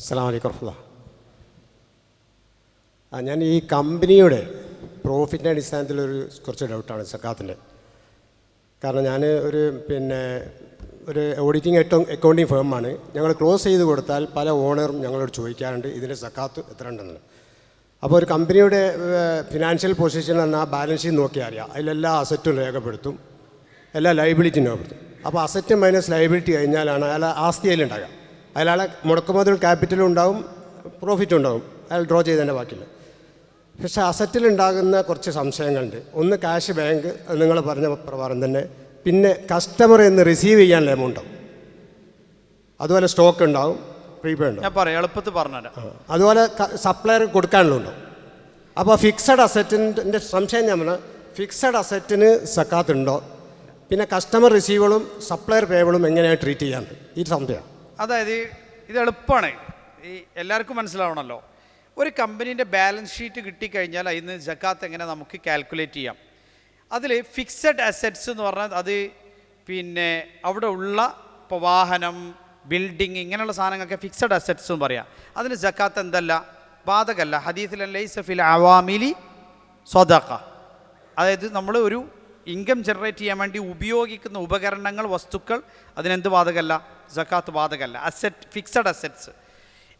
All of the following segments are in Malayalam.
അസ്സാം ആ ഞാൻ ഈ കമ്പനിയുടെ പ്രോഫിറ്റിന്റെ അടിസ്ഥാനത്തിലൊരു കുറച്ച് ഡൗട്ടാണ് സക്കാത്തിന്റെ കാരണം ഞാൻ ഒരു പിന്നെ ഒരു ഓഡിറ്റിംഗ് അക്കൗണ്ടിങ് ഫേമാണ് ഞങ്ങൾ ക്ലോസ് ചെയ്ത് കൊടുത്താൽ പല ഓണറും ഞങ്ങളോട് ചോദിക്കാറുണ്ട് ഇതിന്റെ സക്കാത്ത് എത്ര ഉണ്ടെന്ന്? അപ്പോൾ ഒരു കമ്പനിയുടെ ഫിനാൻഷ്യൽ പൊസിഷൻ എന്നാൽ ബാലൻസ് ഷീറ്റ് നോക്കിയാൽ അറിയാം. അതിലെല്ലാ അസറ്റും രേഖപ്പെടുത്തും എല്ലാ ലൈബിലിറ്റിയും രേഖപ്പെടുത്തും. അപ്പോൾ അസറ്റ് മൈനസ് ലൈബിലിറ്റി കഴിഞ്ഞാലാണ് അയാൾ ആസ്തി അതിലുണ്ടാകുക അയാളെ മുടക്കുമുതൽ ക്യാപിറ്റൽ ഉണ്ടാവും പ്രോഫിറ്റ് ഉണ്ടാവും. അയാൾ ഡ്രോ ചെയ്തതിന്റെ ബാക്കിയില്ല പക്ഷേ അസറ്റിൽ ഉണ്ടാകുന്ന കുറച്ച് സംശയങ്ങളുണ്ട്. ഒന്ന് ക്യാഷ് ബാങ്ക് നിങ്ങൾ പറഞ്ഞ പ്രകാരം തന്നെ. പിന്നെ കസ്റ്റമർ എന്ന് റിസീവ് ചെയ്യാനുള്ള എമൗണ്ട് അതുപോലെ സ്റ്റോക്ക് ഉണ്ടാവും പ്രീപെയ്ഡ് ഉണ്ടാവും. ഞാൻ പറയാം എളുപ്പത്തിൽ പറഞ്ഞു അതുപോലെ അതുപോലെ സപ്ലയർ കൊടുക്കാനുള്ളതുണ്ടോ അപ്പോൾ ഫിക്സഡ് അസറ്റിന്റെ സംശയം ഞാൻ പറഞ്ഞാൽ ഫിക്സഡ് അസറ്റിന് സക്കാത്തുണ്ടോ പിന്നെ കസ്റ്റമർ റിസീവളും സപ്ലയർ പേബിളും എങ്ങനെയാണ് ട്രീറ്റ് ചെയ്യാറുണ്ട് ഈ സംശയം അതായത് ഇത് എളുപ്പമാണ് ഈ എല്ലാവർക്കും മനസ്സിലാവണമല്ലോ ഒരു കമ്പനീന്റെ ബാലൻസ് ഷീറ്റ് കിട്ടിക്കഴിഞ്ഞാൽ അതിന് ജക്കാത്ത് എങ്ങനെ നമുക്ക് കാൽക്കുലേറ്റ് ചെയ്യാം. അതിൽ ഫിക്സഡ് അസറ്റ്സ് എന്ന് പറഞ്ഞാൽ അത് പിന്നെ അവിടെ ഉള്ള ഇപ്പോൾ വാഹനം ബിൽഡിങ് ഇങ്ങനെയുള്ള സാധനങ്ങളൊക്കെ ഫിക്സഡ് അസറ്റ്സ് എന്ന് പറയാം. അതിന് ജക്കാത്ത് എന്തല്ല? ബാധകല്ല. ഹദീസിൽ ലൈസഫിൽ അവാമിലി സ്വദാക്ക അതായത് നമ്മൾ ഒരു ഇൻകം ജനറേറ്റ് ചെയ്യാൻ വേണ്ടി ഉപയോഗിക്കുന്ന ഉപകരണങ്ങൾ വസ്തുക്കൾ അതിനെന്ത് ബാധകല്ല ജക്കാത്ത് ബാധകല്ല അസറ്റ് ഫിക്സഡ് അസറ്റ്സ്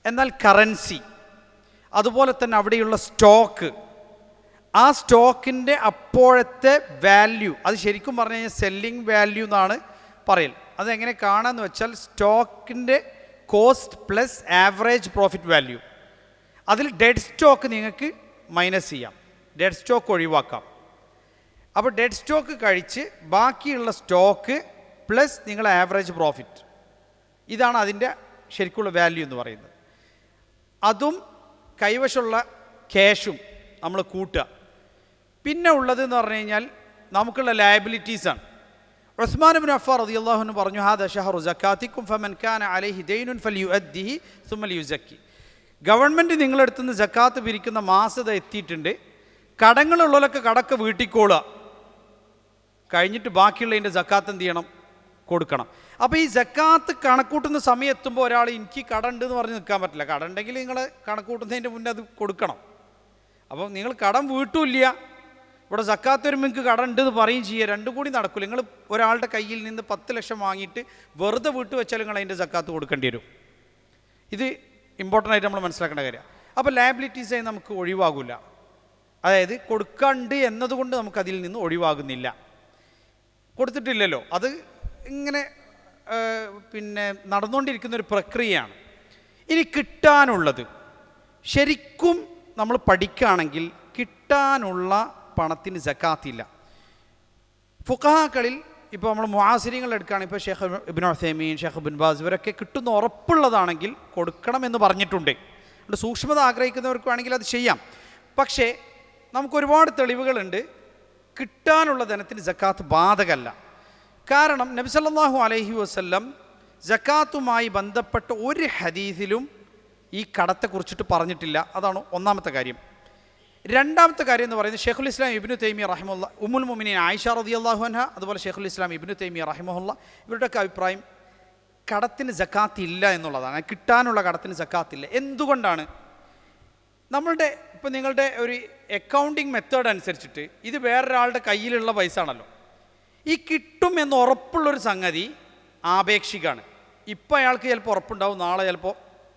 എന്നാൽ കറൻസി അതുപോലെ തന്നെ അവിടെയുള്ള സ്റ്റോക്ക് ആ സ്റ്റോക്കിന്റെ അപ്പോഴത്തെ വാല്യൂ അത് ശരിക്കും പറഞ്ഞു കഴിഞ്ഞാൽ സെല്ലിംഗ് വാല്യൂ എന്നാണ് പറയൽ. അതെങ്ങനെ കാണാമെന്ന് വെച്ചാൽ സ്റ്റോക്കിന്റെ cost plus average profit value അതിൽ ഡെഡ് സ്റ്റോക്ക് നിങ്ങൾക്ക് മൈനസ് ചെയ്യാം. ഡെഡ് സ്റ്റോക്ക് ഒഴിവാക്കാം. അപ്പോൾ ഡെഡ് സ്റ്റോക്ക് കഴിച്ച് ബാക്കിയുള്ള സ്റ്റോക്ക് പ്ലസ് നിങ്ങളെ ആവറേജ് പ്രോഫിറ്റ് ഇതാണ് അതിന്റെ ശരിക്കുള്ള വാല്യൂ എന്ന് പറയുന്നത്. അതും കൈവശമുള്ള ക്യാഷും നമ്മൾ കൂട്ടുക. പിന്നെ ഉള്ളത് എന്ന് പറഞ്ഞു കഴിഞ്ഞാൽ നമുക്കുള്ള ലയബിലിറ്റീസാണ് ഉസ്മാൻ ബിൻ അഫാർ റളിയല്ലാഹു പറഞ്ഞു ഹാ ഷഹറു ജക്കാത്തിക്കും ഫമൻ ഖാൻ അലൈഹി ദൈനുൻ ഫൽ യു അദ്ദിഹി സുമൽ യുസക്കി ഗവൺമെന്റ് നിങ്ങളെടുത്തുനിന്ന് ജക്കാത്ത് പിരിക്കുന്ന മാസത എത്തിയിട്ടുണ്ട്. കടങ്ങളുള്ളവരൊക്കെ കടക്ക് വീട്ടിക്കോളുക. കഴിഞ്ഞിട്ട് ബാക്കിയുള്ളതിന്റെ ജക്കാത്ത് എന്ത് ചെയ്യണം? കൊടുക്കണം. അപ്പോൾ ഈ ജക്കാത്ത് കണക്കൂട്ടുന്ന സമയം എത്തുമ്പോൾ ഒരാൾ എനിക്ക് കട ഉണ്ട് എന്ന് പറഞ്ഞ് നിൽക്കാൻ പറ്റില്ല. കട ഉണ്ടെങ്കിൽ നിങ്ങൾ കണക്കൂട്ടുന്നതിന്റെ മുന്നേ അത് കൊടുക്കണം. അപ്പോൾ നിങ്ങൾ കടം വീട്ടില്ല. ഇവിടെ സക്കാത്ത് വരുമ്പോൾ നിങ്ങൾക്ക് കട ഉണ്ട് എന്ന് പറയും ചെയ്യുക രണ്ടും കൂടി നടക്കില്ല നിങ്ങൾ ഒരാളുടെ കയ്യിൽ നിന്ന് പത്ത് ലക്ഷം വാങ്ങിയിട്ട് വെറുതെ വീട്ട് വെച്ചാൽ നിങ്ങൾ അതിന്റെ സക്കാത്ത് കൊടുക്കേണ്ടി വരും. ഇത് ഇമ്പോർട്ടന്റ് ആയിട്ട് നമ്മൾ മനസ്സിലാക്കേണ്ട കാര്യമാണ് അപ്പോൾ ലയബിലിറ്റീസായി നമുക്ക് ഒഴിവാകില്ല അതായത് കൊടുക്കണ്ട് എന്നതുകൊണ്ട് നമുക്കതിൽ നിന്ന് ഒഴിവാകുന്നില്ല. കൊടുത്തിട്ടില്ലല്ലോ. അത് ഇങ്ങനെ പിന്നെ നടന്നുകൊണ്ടിരിക്കുന്ന ഒരു പ്രക്രിയയാണ്. ഇനി കിട്ടാനുള്ളത്. ശരിക്കും നമ്മൾ പഠിക്കുകയാണെങ്കിൽ കിട്ടാനുള്ള പണത്തിന് ജക്കാത്തില്ല. ഫുഖാക്കളിൽ ഇപ്പോൾ നമ്മൾ മുഹാസിരികൾ എടുക്കുകയാണെങ്കിൽ ഇപ്പോൾ Sheikh Ibn Uthaymeen Sheikh bin Baz ഇവരൊക്കെ കിട്ടുന്ന ഉറപ്പുള്ളതാണെങ്കിൽ കൊടുക്കണം എന്ന് പറഞ്ഞിട്ടുണ്ട്. അതുകൊണ്ട് സൂക്ഷ്മത ആഗ്രഹിക്കുന്നവർക്ക് വേണമെങ്കിൽ അത് ചെയ്യാം. പക്ഷേ നമുക്ക് ഒരുപാട് തെളിവുകളുണ്ട്. കിട്ടാനുള്ള ധനത്തിന് ജക്കാത്ത് ബാധകല്ല. കാരണം നബിസല്ലാഹു അലഹി വസ്ല്ലം ജക്കാത്തുമായി ബന്ധപ്പെട്ട ഒരു ഹദീസിലും ഈ കടത്തെ കുറിച്ചിട്ട് പറഞ്ഞിട്ടില്ല. അതാണ് ഒന്നാമത്തെ കാര്യം. രണ്ടാമത്തെ കാര്യം എന്ന് പറയുന്നത് ഷെഖുൽ ഇസ്ലാം ഇബിനു തൈമിയ റഹിമുല്ല ഉമ്മുൽ മുമിനിൻ ആയിഷ റളിയല്ലാഹു അൻഹ അതുപോലെ ഷെഖുൽ ഇസ്ലാം ഇബിനു തൈമിയ റഹിമുല്ല ഇവരുടെയൊക്കെ അഭിപ്രായം കടത്തിന് ജക്കാത്ത് ഇല്ല എന്നുള്ളതാണ്. കിട്ടാനുള്ള കടത്തിന് ജക്കാത്തില്ല എന്തുകൊണ്ടാണ്? നമ്മളുടെ ഇപ്പോൾ നിങ്ങളുടെ ഒരു അക്കൗണ്ടിങ് മെത്തേഡ് അനുസരിച്ചിട്ട് ഇത് വേറൊരാളുടെ കയ്യിലുള്ള പൈസ ആണല്ലോ ഈ കിട്ടും എന്ന് ഉറപ്പുള്ളൊരു സംഗതി ആപേക്ഷികമാണ് ഇപ്പം അയാൾക്ക് ചിലപ്പോൾ ഉറപ്പുണ്ടാവും നാളെ ചിലപ്പോൾ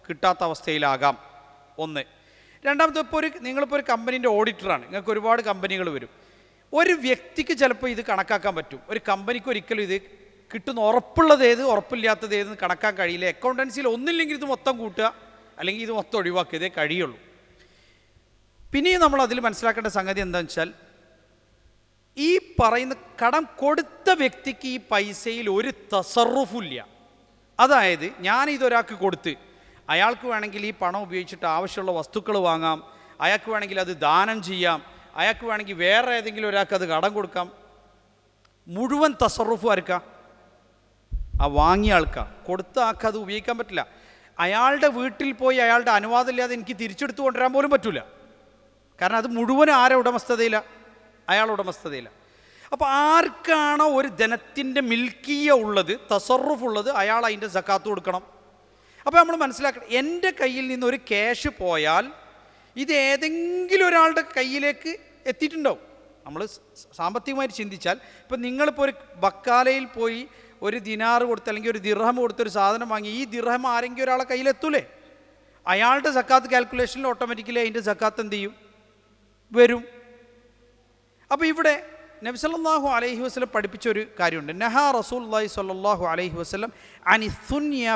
കിട്ടാത്ത അവസ്ഥയിലാകാം. ഒന്ന്. രണ്ടാമത്തെ ഇപ്പോൾ ഒരു നിങ്ങളിപ്പോൾ ഒരു കമ്പനീന്റെ ഓഡിറ്ററാണ് നിങ്ങൾക്ക് ഒരുപാട് കമ്പനികൾ വരും. ഒരു വ്യക്തിക്ക് ചിലപ്പോൾ ഇത് കണക്കാക്കാൻ പറ്റും. ഒരു കമ്പനിക്ക് ഒരിക്കലും ഇത് കിട്ടുന്ന ഉറപ്പുള്ളത് ഏത് ഉറപ്പില്ലാത്തത് ഏതെന്ന് കണക്കാൻ കഴിയില്ല. അക്കൗണ്ടൻസിയിൽ ഒന്നില്ലെങ്കിൽ ഇത് മൊത്തം കൂട്ടുക അല്ലെങ്കിൽ ഇത് മൊത്തം ഒഴിവാക്കിയതേ കഴിയുള്ളൂ. പിന്നെയും നമ്മൾ അതിൽ മനസ്സിലാക്കേണ്ട സംഗതി എന്താണെന്ന് വെച്ചാൽ ഈ പറയുന്ന കടം കൊടുത്ത വ്യക്തിക്ക് ഈ പൈസയിൽ ഒരു തസറുഫില്ല. അതായത് ഞാൻ ഇതൊരാൾക്ക് കൊടുത്ത് അയാൾക്ക് വേണമെങ്കിൽ ഈ പണം ഉപയോഗിച്ചിട്ട് ആവശ്യമുള്ള വസ്തുക്കൾ വാങ്ങാം അയാൾക്ക് വേണമെങ്കിൽ അത് ദാനം ചെയ്യാം അയാൾക്ക് വേണമെങ്കിൽ വേറെ ഏതെങ്കിലും ഒരാൾക്ക് അത് കടം കൊടുക്കാം. മുഴുവൻ തസറുഫ് ആർക്കാ? ആ വാങ്ങിയ ആൾക്കാ. കൊടുത്ത ആൾക്ക് അത് ഉപയോഗിക്കാൻ പറ്റില്ല. അയാളുടെ വീട്ടിൽ പോയി അയാളുടെ അനുവാദമില്ലാതെ എനിക്ക് തിരിച്ചെടുത്ത് കൊണ്ടുവരാൻ പോലും പറ്റില്ല കാരണം അത് മുഴുവൻ ആരെ ഉടമസ്ഥതയില്ല അയാൾ ഉടമസ്ഥതയില്ല അപ്പോൾ ആർക്കാണോ ഒരു ധനത്തിന്റെ മിൽക്കിയ ഉള്ളത് തസറുഫ് ഉള്ളത് അയാൾ അതിന്റെ സക്കാത്ത് കൊടുക്കണം. അപ്പോൾ നമ്മൾ മനസ്സിലാക്കണം എന്റെ കയ്യിൽ നിന്ന് ഒരു ക്യാഷ് പോയാൽ ഇത് ഏതെങ്കിലും ഒരാളുടെ കയ്യിലേക്ക് എത്തിയിട്ടുണ്ടാവും. നമ്മൾ സാമ്പത്തികമായിട്ട് ചിന്തിച്ചാൽ ഇപ്പം നിങ്ങളിപ്പോൾ ഒരു ബക്കാലയിൽ പോയി ഒരു ദിനാറ് കൊടുത്ത് അല്ലെങ്കിൽ ഒരു ദിർഹം കൊടുത്തൊരു സാധനം വാങ്ങി ഈ ദിർഹം ആരെങ്കിലും ഒരാളെ കയ്യിലെത്തൂലേ? അയാളുടെ സക്കാത്ത് കാൽക്കുലേഷനിൽ ഓട്ടോമാറ്റിക്കലി അതിന്റെ സക്കാത്ത് എന്ത് ചെയ്യും? വരും. അപ്പോൾ ഇവിടെ നബി സല്ലല്ലാഹു അലൈഹി വസല്ലം പഠിപ്പിച്ച ഒരു കാര്യമുണ്ട്. നഹ റസൂലുള്ളാഹി സ്വല്ലല്ലാഹു അലൈഹി വസ്ലം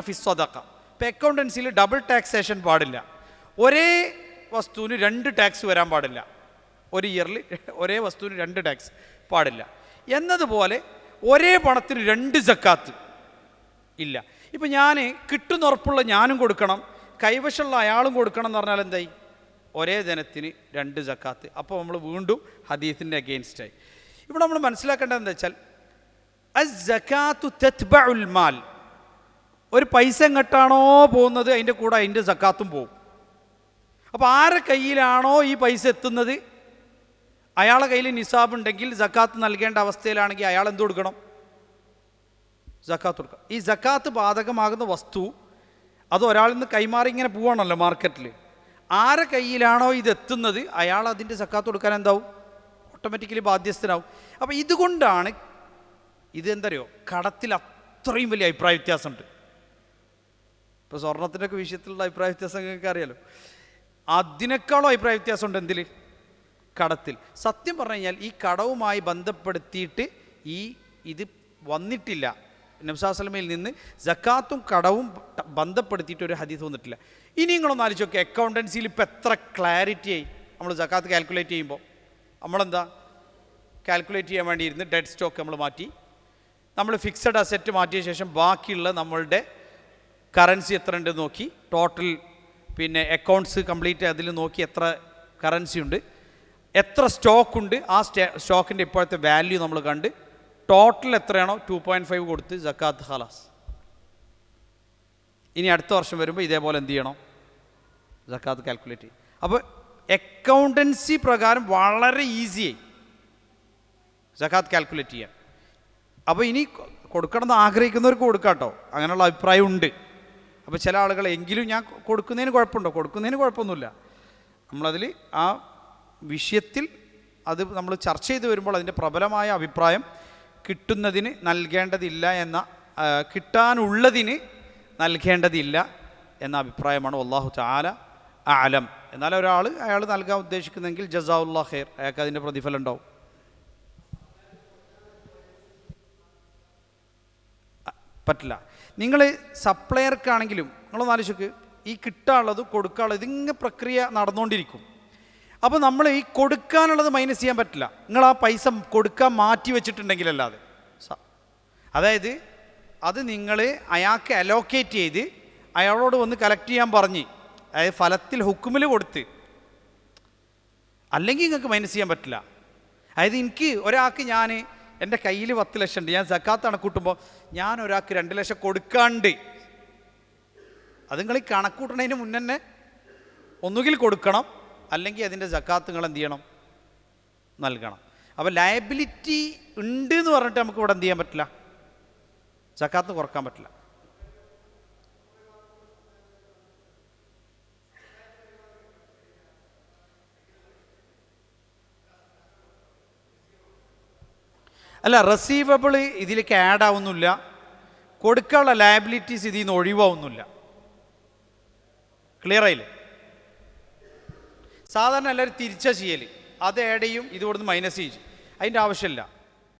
ഫി സ്വദഖ ഇപ്പോൾ അക്കൗണ്ടൻസിയിൽ ഡബിൾ ടാക്സേഷൻ പാടില്ല. ഒരേ വസ്തുവിന് രണ്ട് ടാക്സ് വരാൻ പാടില്ല. ഒരു ഇയറിൽ ഒരേ വസ്തുവിന് രണ്ട് ടാക്സ് പാടില്ല. എന്നതുപോലെ ഒരേ പണത്തിന് രണ്ട് ജക്കാത്ത് ഇല്ല. ഇപ്പം ഞാൻ കിട്ടുന്നുറപ്പുള്ള ഞാനും കൊടുക്കണം കൈവശമുള്ള അയാളും കൊടുക്കണം എന്ന് പറഞ്ഞാൽ എന്തായി? ഒരേ ജനത്തിന് രണ്ട് ജക്കാത്ത്. അപ്പോൾ നമ്മൾ വീണ്ടും ഹദീസിന്റെ അഗെയിൻസ്റ്റായി ഇവിടെ നമ്മൾ മനസ്സിലാക്കേണ്ടത് എന്താ വെച്ചാൽ അസ്സക്കാത്തു തത്ബഉൽ മാൽ. ഒരു പൈസ എങ്ങോട്ടാണോ പോകുന്നത് അതിന്റെ കൂടെ അതിന്റെ സക്കാത്തും പോകും. അപ്പോൾ ആരെ കയ്യിലാണോ ഈ പൈസ എത്തുന്നത്? അയാളെ കയ്യിൽ നിസാബ് ഉണ്ടെങ്കിൽ സക്കാത്ത് നൽകേണ്ട അവസ്ഥയിലാണെങ്കിൽ അയാൾ എന്ത് കൊടുക്കണം? സക്കാത്ത് കൊടുക്കണം. ഈ ജക്കാത്ത് ബാധകമാകുന്ന വസ്തു അത് ഒരാളിൽ നിന്ന് കൈമാറി ഇങ്ങനെ പോവാണല്ലോ മാർക്കറ്റിൽ ആരെ കയ്യിലാണോ ഇത് എത്തുന്നത് അയാൾ അതിന്റെ സക്കാത്ത് കൊടുക്കാൻ എന്താവും? ഓട്ടോമാറ്റിക്കലി ബാധ്യസ്ഥനാവും. അപ്പോൾ ഇതുകൊണ്ടാണ് ഇത് എന്തറിയോ? കടത്തിൽ അത്രയും വലിയ അഭിപ്രായ വ്യത്യാസമുണ്ട്. ഇപ്പോൾ സ്വർണത്തിന്റെയൊക്കെ വിഷയത്തിലുള്ള അഭിപ്രായ വ്യത്യാസം നിങ്ങൾക്ക് അറിയാലോ? അതിനേക്കാളും അഭിപ്രായ വ്യത്യാസമുണ്ട് എന്തിൽ കടത്തിൽ. സത്യം പറഞ്ഞു കഴിഞ്ഞാൽ ഈ കടവുമായി ബന്ധപ്പെടുത്തിയിട്ട് ഈ ഇത് വന്നിട്ടില്ല. നബ്സാസ്ലമയിൽ നിന്ന് ജക്കാത്തും കടവും ബന്ധപ്പെടുത്തിയിട്ട് ഒരു ഹദീസ് വന്നിട്ടില്ല. ഇനി നിങ്ങളൊന്ന് ആലോചിച്ച് നോക്കുക അക്കൗണ്ടൻസിയിൽ ഇപ്പം എത്ര ക്ലാരിറ്റി ആയി. നമ്മൾ ജക്കാത്ത് കാൽക്കുലേറ്റ് ചെയ്യുമ്പോൾ നമ്മളെന്താ? കാൽക്കുലേറ്റ് ചെയ്യാൻ വേണ്ടി ഇരുന്ന് ഡെഡ് സ്റ്റോക്ക് നമ്മൾ മാറ്റി. നമ്മൾ ഫിക്സഡ് അസറ്റ് മാറ്റിയ ശേഷം ബാക്കിയുള്ള നമ്മളുടെ കറൻസി എത്ര ഉണ്ട് നോക്കി. ടോട്ടൽ പിന്നെ അക്കൗണ്ട്സ് കംപ്ലീറ്റ് അതിൽ നോക്കി എത്ര കറൻസി ഉണ്ട്. എത്ര സ്റ്റോക്ക് ഉണ്ട്. ആ സ്റ്റേ സ്റ്റോക്കിന്റെ ഇപ്പോഴത്തെ വാല്യൂ നമ്മൾ കണ്ട്. ടോട്ടൽ എത്രയാണോ? ടു പോയിന്റ് ഫൈവ് കൊടുത്ത് ജക്കാത്ത് ഹലാസ് ഇനി അടുത്ത വർഷം വരുമ്പോൾ ഇതേപോലെ എന്ത് ചെയ്യണം? ജക്കാത്ത് കാൽക്കുലേറ്റ് ചെയ്യും. അപ്പോൾ അക്കൗണ്ടൻസി പ്രകാരം വളരെ ഈസിയായി ജക്കാത്ത് കാൽക്കുലേറ്റ് ചെയ്യാൻ. അപ്പോൾ ഇനി കൊടുക്കണമെന്ന് ആഗ്രഹിക്കുന്നവർക്ക് കൊടുക്കാം കേട്ടോ. അങ്ങനെയുള്ള അഭിപ്രായം ഉണ്ട്. അപ്പോൾ ചില ആളുകൾ എങ്കിലും ഞാൻ കൊടുക്കുന്നതിന് കുഴപ്പമുണ്ടോ? കൊടുക്കുന്നതിന് കുഴപ്പമൊന്നുമില്ല. നമ്മളതിൽ ആ വിഷയത്തിൽ അത് നമ്മൾ ചർച്ച ചെയ്ത് വരുമ്പോൾ അതിന്റെ പ്രബലമായ അഭിപ്രായം കിട്ടുന്നതിന് നൽകേണ്ടതില്ല എന്ന കിട്ടാനുള്ളതിന് നൽകേണ്ടതില്ല എന്ന അഭിപ്രായമാണ് അള്ളാഹു ചാല ആലം എന്നാൽ ഒരാൾ അയാൾ നൽകാൻ ഉദ്ദേശിക്കുന്നെങ്കിൽ ജസാഉല്ലാ ഖൈർ. അയാൾക്ക് അതിന്റെ പ്രതിഫലം ഉണ്ടാവും. പറ്റില്ല. നിങ്ങൾ സപ്ലയർക്കാണെങ്കിലും നിങ്ങളൊന്ന് ആലോചിക്ക് ഈ കിട്ടാനുള്ളത് കൊടുക്കാനുള്ളത് ഇതിങ്ങനെ പ്രക്രിയ നടന്നുകൊണ്ടിരിക്കും. അപ്പോൾ നമ്മൾ ഈ കൊടുക്കാനുള്ളത് മൈനസ് ചെയ്യാൻ പറ്റില്ല. നിങ്ങൾ ആ പൈസ കൊടുക്കാൻ മാറ്റി വെച്ചിട്ടുണ്ടെങ്കിലല്ലാതെ. അതായത് അത് നിങ്ങൾ അയാൾക്ക് അലോക്കേറ്റ് ചെയ്ത് അയാളോട് വന്ന് കളക്ട് ചെയ്യാൻ പറഞ്ഞ് അതായത് ഫലത്തിൽ ഹുക്കുമിൽ കൊടുത്ത്. അല്ലെങ്കിൽ നിങ്ങൾക്ക് മൈനസ് ചെയ്യാൻ പറ്റില്ല. അതായത് എനിക്ക് ഒരാൾക്ക് ഞാൻ എന്റെ കയ്യിൽ പത്ത് ലക്ഷം ഉണ്ട്. ഞാൻ സക്കാത്ത് കണക്കൂട്ടുമ്പോൾ ഞാൻ ഒരാൾക്ക് രണ്ട് ലക്ഷം കൊടുക്കാണ്ട്. അത് നിങ്ങൾ ഈ കണക്കൂട്ടണതിന് മുന്നേ ഒന്നുകിൽ കൊടുക്കണം. അല്ലെങ്കിൽ അതിന്റെ സക്കാത്ത് നിങ്ങൾ എന്ത് ചെയ്യണം? നൽകണം. അപ്പോൾ ലയബിലിറ്റി ഉണ്ട് എന്ന് പറഞ്ഞിട്ട് നമുക്ക് ഇവിടെ എന്ത് ചെയ്യാൻ പറ്റില്ല? സക്കാത്ത് കുറയ്ക്കാൻ പറ്റില്ല. അല്ല റെസീവബിൾ ഇതിലേക്ക് ആഡ് ആവുന്നില്ല. കൊടുക്കാനുള്ള ലയബിലിറ്റീസ് ഇതിൽ നിന്ന് ഒഴിവാവുന്നില്ല. ക്ലിയർ ആയില്ലേ? സാധാരണ എല്ലാവരും തിരിച്ചാ ചെയ്യൽ അത് ആഡ് ചെയ്യും ഇത് കൊടുത്ത് മൈനസ് ചെയ്യും. അതിന്റെ ആവശ്യമില്ല.